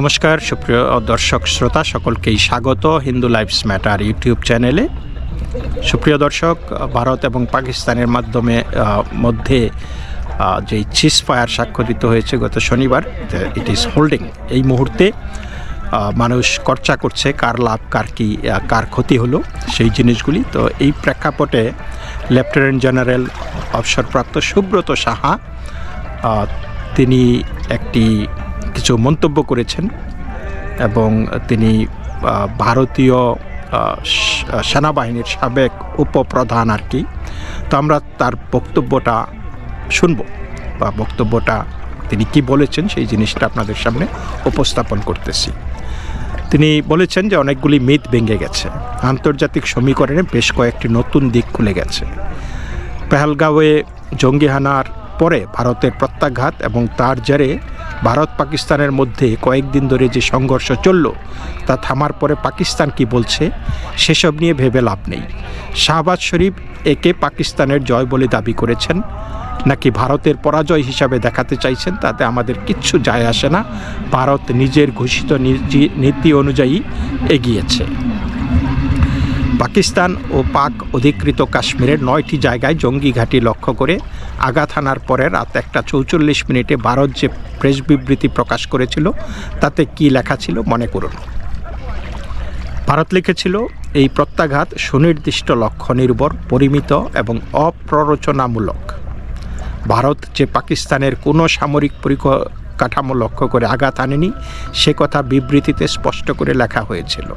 নমস্কার, সুপ্রিয় দর্শক শ্রোতা, সকলকেই স্বাগত হিন্দু লাইফস ম্যাটার ইউটিউব চ্যানেলে। সুপ্রিয় দর্শক, ভারত এবং পাকিস্তানের মাধ্যমে মধ্যে যে চিস ফায়ার স্বাক্ষরিত হয়েছে গত শনিবার ইট ইজ হোল্ডিং এই মুহূর্তে মানুষ চর্চা করছে কার লাভ, কার কি কার ক্ষতি হলো সেই জিনিসগুলি। তো এই প্রেক্ষাপটে লেফটেন্যান্ট জেনারেল অবসরপ্রাপ্ত সুব্রত সাহা তিনি একটি কিছু মন্তব্য করেছেন এবং তিনি ভারতীয় সেনাবাহিনীর সাবেক উপপ্রধান আর কি। তো আমরা তার বক্তব্যটা শুনব বা বক্তব্যটা তিনি কি বলেছেন সেই জিনিসটা আপনাদের সামনে উপস্থাপন করতেছি। তিনি বলেছেন যে অনেকগুলি মিথ ভেঙে গেছে। আন্তর্জাতিক সমীকরণে বেশ কয়েকটি নতুন দিক খুলে গেছে। পেহালগাঁওয়ে জঙ্গি হানার পরে ভারতের প্রত্যাঘাত এবং তার জেরে ভারত পাকিস্তানের মধ্যে কয়েকদিন ধরে যে সংঘর্ষ চলল, তা থামার পরে পাকিস্তান কি বলছে, সেসব নিয়ে ভেবে লাভ নেই। শাহবাজ শরীফ একে পাকিস্তানের জয় বলে দাবি করেছেন, নাকি ভারতের পরাজয় হিসাবে দেখাতে চাইছেন, তাতে আমাদের কিচ্ছু যায় আসে না। ভারত নিজের ঘোষিত নীতি অনুযায়ী এগিয়েছে। পাকিস্তান ও পাক অধিকৃত কাশ্মীরের নয়টি জায়গায় জঙ্গি ঘাঁটি লক্ষ্য করে আঘাত হানার পরে রাত একটা চৌচল্লিশ মিনিটে ভারত যে প্রেস বিবৃতি প্রকাশ করেছিল, তাতে কি লেখা ছিল মনে করুন। ভারত লিখেছিল, এই প্রত্যাঘাত সুনির্দিষ্ট লক্ষ্য নির্ভর, পরিমিত এবং অপ্ররোচনামূলক। ভারত যে পাকিস্তানের কোনো সামরিক পরিকাঠামো লক্ষ্য করে আঘাত আনেনি, সে কথা বিবৃতিতে স্পষ্ট করে লেখা হয়েছিল।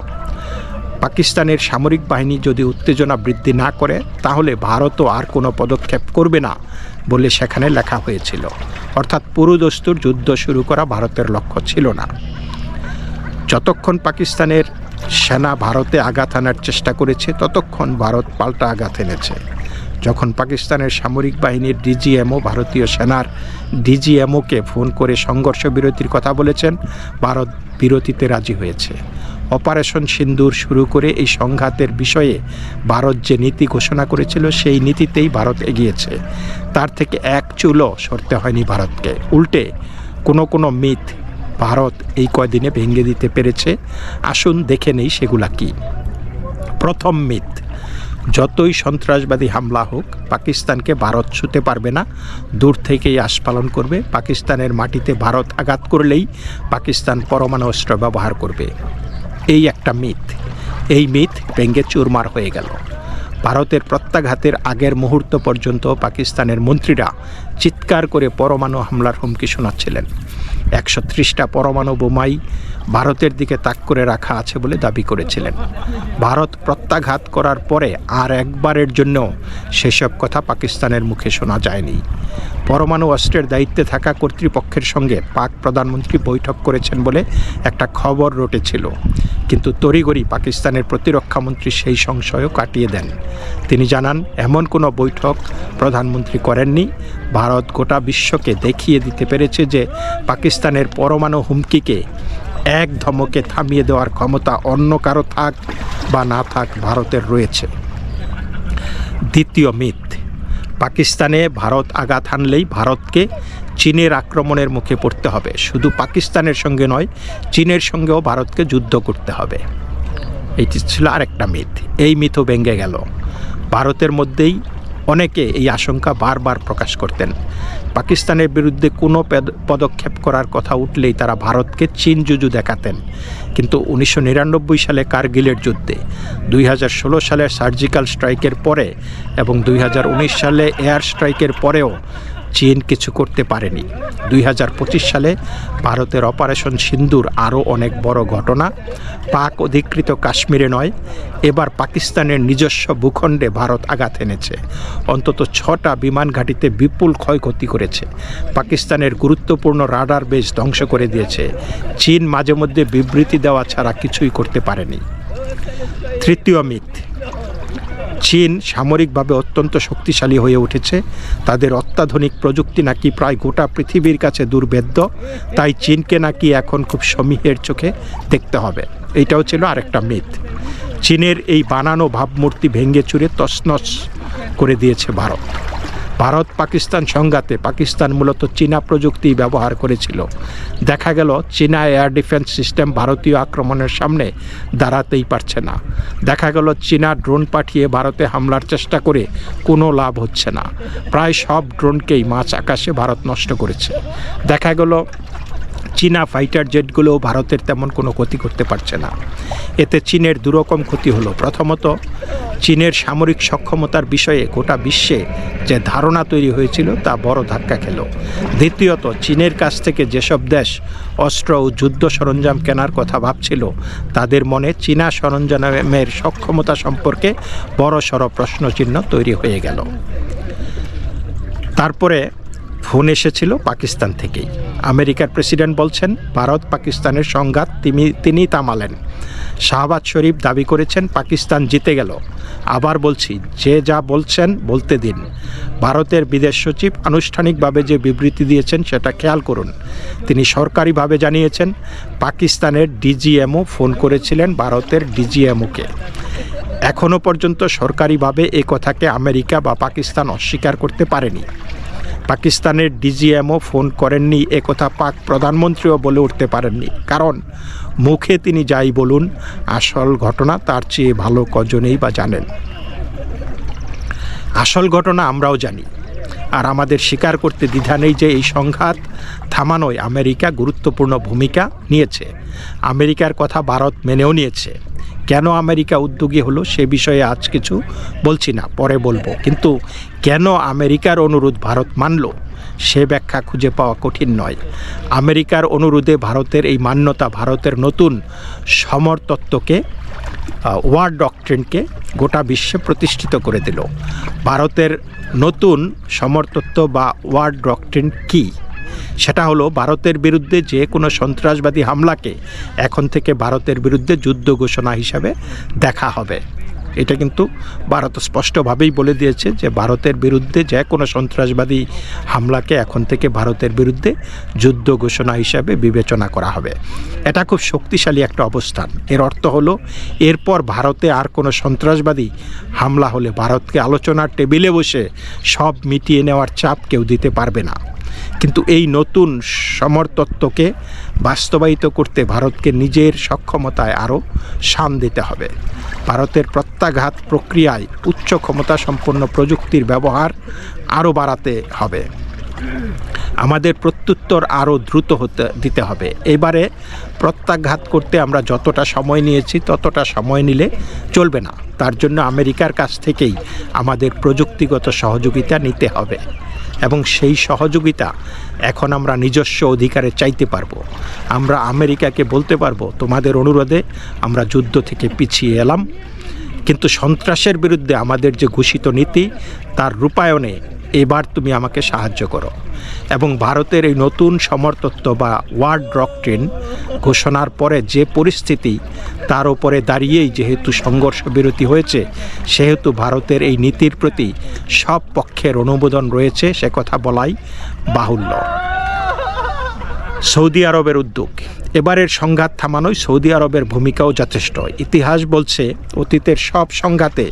পাকিস্তানের সামরিক বাহিনী যদি উত্তেজনা বৃদ্ধি না করে, তাহলে ভারতও আর কোনো পদক্ষেপ করবে না। বলে সেখানে লেখা হয়েছিল। অর্থাৎ পুরুদস্তুর যুদ্ধ শুরু করা ভারতের লক্ষ্য ছিল না। যতক্ষণ পাকিস্তানের সেনা ভারতে আঘাত আনার চেষ্টা করেছে, ততক্ষণ ভারত পাল্টা আঘাত এনেছে। যখন পাকিস্তানের সামরিক বাহিনীর ডিজিএমও, ভারতীয় সেনার ডিজিএমওকে ফোন করে সংঘর্ষ বিরতির কথা বলেছেন, ভারত বিরতিতে রাজি হয়েছে। অপারেশন সিন্দুর শুরু করে এই সংঘাতের বিষয়ে ভারত যে নীতি ঘোষণা করেছিল, সেই নীতিতেই ভারত এগিয়েছে। তার থেকে এক চুলও সরতে হয়নি ভারতকে। উল্টে কোনো কোনো মিথ ভারত এই কয়দিনে ভেঙে দিতে পেরেছে। আসুন দেখে নেই সেগুলা কি। প্রথম মিথ, যতই সন্ত্রাসবাদী হামলা হোক, পাকিস্তানকে ভারত ছুতে পারবে না। দূর থেকেই আস্ফালন করবে। পাকিস্তানের মাটিতে ভারত আঘাত করলেই পাকিস্তান পরমাণু অস্ত্র ব্যবহার করবে। এই একটা মিথ। এই মিথ ভেঙ্গে চুরমার হয়ে গেল। ভারতের প্রত্যাঘাতের আগের মুহূর্ত পর্যন্ত পাকিস্তানের মন্ত্রীরা চিৎকার করে পরমাণু হামলার হুমকি শোনাচ্ছিলেন। একশো ত্রিশটা পরমাণু বোমাই ভারতের দিকে তাক করে রাখা আছে বলে দাবি করেছিলেন। ভারত প্রত্যাঘাত করার পরে আর একবারের জন্য সেসব কথা পাকিস্তানের মুখে শোনা যায়নি। পরমাণু অস্ত্রের দায়িত্বে থাকা কর্তৃপক্ষের সঙ্গে পাক প্রধানমন্ত্রী বৈঠক করেছেন বলে একটা খবর রটেছিল। কিন্তু তড়িগড়ি পাকিস্তানের প্রতিরক্ষামন্ত্রী সেই সংশয়ও কাটিয়ে দেন। তিনি জানান, এমন কোনো বৈঠক প্রধানমন্ত্রী করেননি। ভারত গোটা বিশ্বকে দেখিয়ে দিতে পেরেছে যে পাকিস্তানের পরমাণু হুমকিকে এক ধমকে থামিয়ে দেওয়ার ক্ষমতা অন্য কারও থাক বা না থাক ভারতের রয়েছে। দ্বিতীয় মিথ, পাকিস্তানে ভারত আঘাত হানলেই ভারতকে চীনের আক্রমণের মুখে পড়তে হবে। শুধু পাকিস্তানের সঙ্গে নয়, চীনের সঙ্গেও ভারতকে যুদ্ধ করতে হবে। এটি ছিল আরেকটা মিথ। এই মিথও ভেঙে গেল। ভারতের মধ্যেই অনেকে এই আশঙ্কা বারবার প্রকাশ করতেন। পাকিস্তানের বিরুদ্ধে কোনো পদক্ষেপ করার কথা উঠলেই তারা ভারতকে চীন জুজু দেখাতেন। কিন্তু উনিশশো নিরানব্বই সালে কার্গিলের যুদ্ধে, দুই সালের সার্জিক্যাল স্ট্রাইকের পরে এবং দুই হাজার উনিশ সালে এয়ার স্ট্রাইকের পরেও চীন কিছু করতে পারেনি। দুই হাজার পঁচিশ সালে ভারতের অপারেশন সিন্দুর আরও অনেক বড় ঘটনা। পাক অধিকৃত কাশ্মীরে নয়, এবার পাকিস্তানের নিজস্ব ভূখণ্ডে ভারত আঘাত এনেছে। অন্তত ছটা বিমান ঘাঁটিতে বিপুল ক্ষয়ক্ষতি করেছে। পাকিস্তানের গুরুত্বপূর্ণ রাডার বেস ধ্বংস করে দিয়েছে। চীন মাঝে মধ্যে বিবৃতি দেওয়া ছাড়া কিছুই করতে পারেনি। তৃতীয় মিথ চীন সামরিকভাবে অত্যন্ত শক্তিশালী হয়ে উঠেছে। তাদের অত্যাধুনিক প্রযুক্তি নাকি প্রায় গোটা পৃথিবীর কাছে দুর্ভেদ্য। তাই চীনকে নাকি এখন খুব সমীহের চোখে দেখতে হবে। এইটাও ছিল আরেকটা মিথ। চীনের এই বানানো ভাবমূর্তি ভেঙে চুরে তছনছ করে দিয়েছে ভারত। ভারত পাকিস্তান সংঘাতে পাকিস্তান মূলত চীনা প্রযুক্তি ব্যবহার করেছিল। দেখা গেল, চীনা এয়ার ডিফেন্স সিস্টেম ভারতীয় আক্রমণের সামনে দাঁড়াতেই পারছে না। দেখা গেল, চীনা ড্রোন পাঠিয়ে ভারতে হামলার চেষ্টা করে কোনো লাভ হচ্ছে না। প্রায় সব ড্রোনকেই মাছ আকাশে ভারত নষ্ট করেছে। দেখা গেল চীনা ফাইটার জেটগুলোও ভারতের তেমন কোনো ক্ষতি করতে পারছে না। এতে চীনের দুরকম ক্ষতি হলো। প্রথমত, চীনের সামরিক সক্ষমতার বিষয়ে গোটা বিশ্বে যে ধারণা তৈরি হয়েছিল তা বড় ধাক্কা খেল। দ্বিতীয়ত, চীনের কাছ থেকে যেসব দেশ অস্ত্র ও যুদ্ধ সরঞ্জাম কেনার কথা ভাবছিল, তাদের মনে চীনা সরঞ্জামের সক্ষমতা সম্পর্কে বড় সড় প্রশ্নচিহ্ন তৈরি হয়ে গেল। তারপরে ফোন এসেছিল পাকিস্তান থেকেই। আমেরিকার প্রেসিডেন্ট বলছেন, ভারত পাকিস্তানের সংঘাত তিনি তিনি তামালেন শাহবাজ শরীফ দাবি করেছেন, পাকিস্তান জিতে গেল। আবার বলছি, যে যা বলছেন, বলতে দিন। ভারতের বিদেশ সচিব আনুষ্ঠানিকভাবে যে বিবৃতি দিয়েছেন, সেটা খেয়াল করুন। তিনি সরকারিভাবে জানিয়েছেন, পাকিস্তানের ডিজিএমও ফোন করেছিলেন ভারতের ডিজিএমওকে। এখনও পর্যন্ত সরকারিভাবে এ কথাকে আমেরিকা বা পাকিস্তান অস্বীকার করতে পারেনি। পাকিস্তানের ডিজিএমও ফোন করেননি। একথা পাক প্রধানমন্ত্রীও বলে উঠতে পারেননি। কারণ, মুখে তিনি যাই বলুন, আসল ঘটনা তার চেয়ে ভালো কজনেই বা জানেন। আসল ঘটনা আমরাও জানি। আর আমাদের স্বীকার করতে দ্বিধা নেই যে এই সংঘাত থামানোয় আমেরিকা গুরুত্বপূর্ণ ভূমিকা নিয়েছে। আমেরিকার কথা ভারত মেনেও নিয়েছে। কেন আমেরিকা উদ্যোগী হলো সে বিষয়ে আজ কিছু বলছি না, পরে বলব। কিন্তু কেন আমেরিকার অনুরোধ ভারত মানল, সে ব্যাখ্যা খুঁজে পাওয়া কঠিন নয়। আমেরিকার অনুরোধে ভারতের এই মান্যতা ভারতের নতুন সমরতত্ত্বকে ওয়ার ডক্ট্রিনকে গোটা বিশ্বে প্রতিষ্ঠিত করে দিল। ভারতের নতুন সমরতত্ত্ব বা ওয়ার ডক্ট্রিন কী? সেটা হলো, ভারতের বিরুদ্ধে যে কোনো সন্ত্রাসবাদী হামলাকে এখন থেকে ভারতের বিরুদ্ধে যুদ্ধ ঘোষণা হিসাবে দেখা হবে। এটা কিন্তু ভারত স্পষ্টভাবেই বলে দিয়েছে যে ভারতের বিরুদ্ধে যে কোনো সন্ত্রাসবাদী হামলাকে এখন থেকে ভারতের বিরুদ্ধে যুদ্ধ ঘোষণা হিসাবে বিবেচনা করা হবে। এটা খুব শক্তিশালী একটা অবস্থান। এর অর্থ হলো, এরপর ভারতে আর কোনো সন্ত্রাসবাদী হামলা হলে ভারতকে আলোচনার টেবিলে বসে সব মিটিয়ে নেওয়ার চাপ কেউ দিতে পারবে না। কিন্তু এই নতুন সমরতত্ত্বকে বাস্তবায়িত করতে ভারতকে নিজের সক্ষমতায় আরও শান দিতে হবে। ভারতের প্রত্যাঘাত প্রক্রিয়ায় উচ্চ ক্ষমতা সম্পন্ন প্রযুক্তির ব্যবহার আরও বাড়াতে হবে। আমাদের প্রত্যুত্তর আরও দ্রুত হতে, দিতে হবে। এবারে প্রত্যাঘাত করতে আমরা যতটা সময় নিয়েছি, ততটা সময় নিলে চলবে না। তার জন্য আমেরিকার কাছ থেকেই আমাদের প্রযুক্তিগত সহযোগিতা নিতে হবে এবং সেই সহযোগিতা এখন আমরা নিজস্ব অধিকারে চাইতে পারব। আমরা আমেরিকাকে বলতে পারব, তোমাদের অনুরোধে আমরা যুদ্ধ থেকে পিছিয়ে এলাম। কিন্তু সন্ত্রাসের বিরুদ্ধে আমাদের যে ঘোষিত নীতি, তার রূপায়ণে এবার তুমি আমাকে সাহায্য করো। এবং ভারতের এই নতুন সমরতত্ত্ব বা ওয়ার্ড ডক্ট্রিন ঘোষণার পরে যে পরিস্থিতি, তার উপরে দাঁড়িয়েই যেহেতু সংঘর্ষ বিরতি হয়েছে, সেহেতু ভারতের এই নীতির প্রতি সব পক্ষের অনুমোদন রয়েছে, সে কথা বলাই বাহুল্য। সৌদি আরবের উদ্যোগ। এবারের সংঘাত থামানোয় সৌদি আরবের ভূমিকাও যথেষ্ট। ইতিহাস বলছে, অতীতের সব সংঘাতে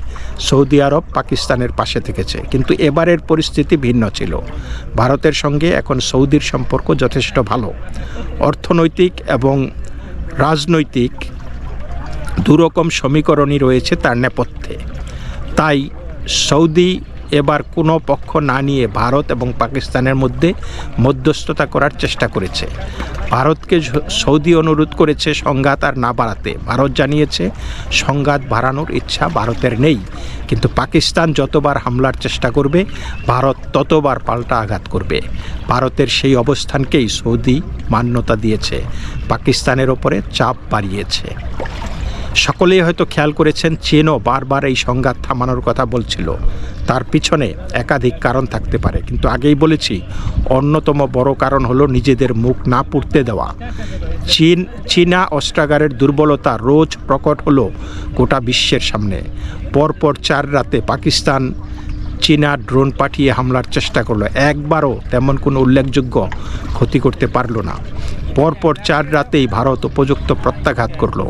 সৌদি আরব পাকিস্তানের পাশে থেকেছে, কিন্তু এবারের পরিস্থিতি ভিন্ন ছিল। ভারতের সঙ্গে এখন সৌদির সম্পর্ক যথেষ্ট ভালো। অর্থনৈতিক এবং রাজনৈতিক দুরকম সমীকরণই রয়েছে তার নেপথ্যে। তাই সৌদি এবার কোনো পক্ষ না নিয়ে ভারত এবং পাকিস্তানের মধ্যে মধ্যস্থতা করার চেষ্টা করেছে। ভারতকে সৌদি অনুরোধ করেছে সংঘাত আর না বাড়াতে। ভারত জানিয়েছে, সংঘাত বাড়ানোর ইচ্ছা ভারতের নেই। কিন্তু পাকিস্তান যতবার হামলার চেষ্টা করবে, ভারত ততবার পাল্টা আঘাত করবে। ভারতের সেই অবস্থানকেই সৌদি মান্যতা দিয়েছে। পাকিস্তানের ওপরে চাপ বাড়িয়েছে। সকলেই হয়তো খেয়াল করেছেন, চীনও বারবার এই সংঘাত থামানোর কথা বলছিল। তার পিছনে একাধিক কারণ থাকতে পারে, কিন্তু আগেই বলেছি, অন্যতম বড় কারণ হলো নিজেদের মুখ না পুড়তে দেওয়া। চীন, চীনা অস্ত্রাগারের দুর্বলতা রোজ প্রকট হলো গোটা বিশ্বের সামনে। পরপর চার রাতে পাকিস্তান চীনা ড্রোন পাঠিয়ে হামলার চেষ্টা করল। একবারও তেমন কোনো উল্লেখযোগ্য ক্ষতি করতে পারল না। পরপর চার রাতেই ভারত উপযুক্ত প্রত্যাঘাত করল।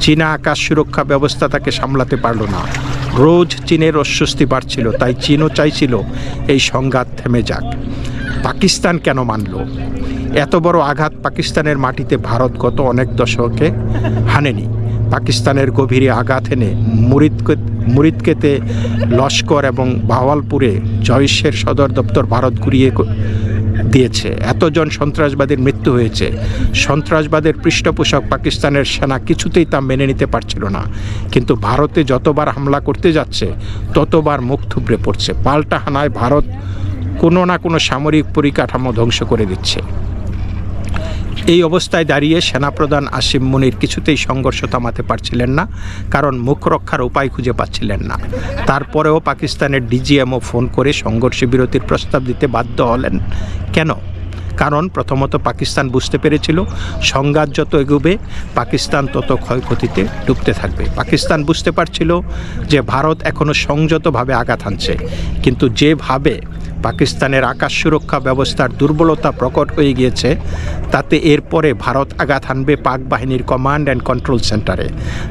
চীনা আকাশ সুরক্ষা ব্যবস্থা তাকে সামলাতে পারল না। রোজ চীনের অস্বস্তি বাড়ছিল, তাই চীনও চাইছিল এই সংঘাত থেমে যাক। পাকিস্তান কেন মানল? এত বড় আঘাত পাকিস্তানের মাটিতে ভারত গত অনেক দশকে হানেনি। পাকিস্তানের গভীরে আঘাত এনে মুরিদকে মুরিদকেতে লস্কর এবং বাওয়ালপুরে জয়শের সদর দপ্তর ভারত ঘুরিয়ে দিয়েছে। এতজন সন্ত্রাসবাদীর মৃত্যু হয়েছে। সন্ত্রাসবাদের পৃষ্ঠপোষক পাকিস্তানের সেনা কিছুতেই তা মেনে নিতে পারছিল না। কিন্তু ভারতে যতবার হামলা করতে যাচ্ছে, ততবার মুখ থুবড়ে পড়ছে। পাল্টা হানায় ভারত কোনো না কোনো সামরিক পরিকাঠামো ধ্বংস করে দিচ্ছে। এই অবস্থায় দাঁড়িয়ে সেনাপ্রধান আসিম মুনির কিছুতেই সংঘর্ষ থামাতে পারছিলেন না, কারণ মুখ রক্ষার উপায় খুঁজে পাচ্ছিলেন না। তারপরেও পাকিস্তানের ডিজিএমও ফোন করে সংঘর্ষ বিরতির প্রস্তাব দিতে বাধ্য হলেন। কেন? কারণ প্রথমত পাকিস্তান বুঝতে পেরেছিল, সংঘাত যত এগোবে, পাকিস্তান তত ক্ষয়ক্ষতিতে ডুবতে থাকবে। পাকিস্তান বুঝতে পারছিল যে ভারত এখনও সংযতভাবে আঘাত হানছে, কিন্তু যেভাবে পাকিস্তানের আকাশ সুরক্ষা ব্যবস্থার দুর্বলতা প্রকট হয়ে গিয়েছে, তাতে এরপরে ভারত আঘাত হানবে পাক বাহিনীর কমান্ড অ্যান্ড কন্ট্রোল সেন্টারে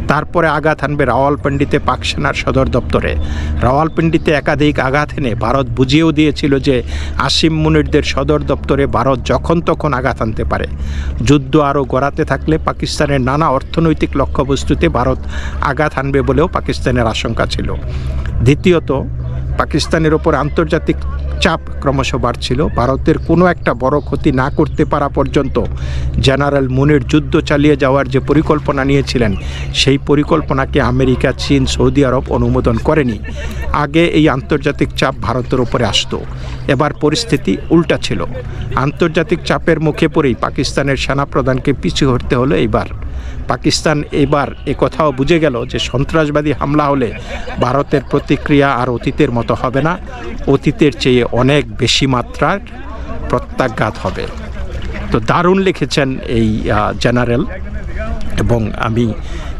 তারপরে আঘাত হানবে রাওয়ালপিন্ডিতে পাক সেনার সদর দপ্তরে। রাওয়ালপিন্ডিতে একাধিক আঘাত এনে ভারত বুঝিয়েও দিয়েছিল যে আসিম মুনিরদের সদর দপ্তরে ভারত যখন তখন আঘাত আনতে পারে। যুদ্ধ আরও গড়াতে থাকলে পাকিস্তানের নানা অর্থনৈতিক লক্ষ্যবস্তুতে ভারত আঘাত হানবে বলেও পাকিস্তানের আশঙ্কা ছিল। দ্বিতীয়ত, পাকিস্তানের ওপর আন্তর্জাতিক চাপ ক্রমশ বাড়ছিল। ভারতের কোনো একটা বড় ক্ষতি না করতে পারা পর্যন্ত জেনারেল মুনির যুদ্ধ চালিয়ে যাওয়ার যে পরিকল্পনা নিয়েছিলেন, সেই পরিকল্পনাকে আমেরিকা, চীন, সৌদি আরব অনুমোদন করেনি। আগে এই আন্তর্জাতিক চাপ ভারতের উপরে আসতো। এবার পরিস্থিতি উল্টা ছিল। আন্তর্জাতিক চাপের মুখে পড়েই পাকিস্তানের সেনাপ্রধানকে পিছু হটতে হলো এইবার। পাকিস্তান এবার কথাও বুঝে গেল যে সন্ত্রাসবাদী হামলা হলে ভারতের প্রতিক্রিয়া আর অতীতের মতো হবে না। অতীতের চেয়ে অনেক বেশি মাত্রার প্রত্যাঘাত হবে। তো দারুণ লিখেছেন এই জেনারেল এবং আমি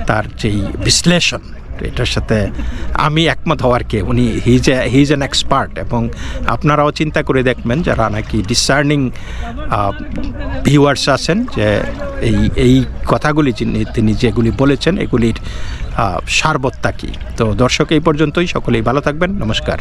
তার যেই বিশ্লেষণ এটার সাথে আমি একমত হওয়ার কে, উনি হিজ হিজ অ্যান এক্সপার্ট এবং আপনারাও চিন্তা করে দেখবেন যারা নাকি ডিসার্নিং ভিউয়ার্স আছেন যে এই এই কথাগুলি তিনি যেগুলি বলেছেন এগুলির সারবত্তা কী। তো দর্শক, এই পর্যন্তই। সকলেই ভালো থাকবেন। নমস্কার।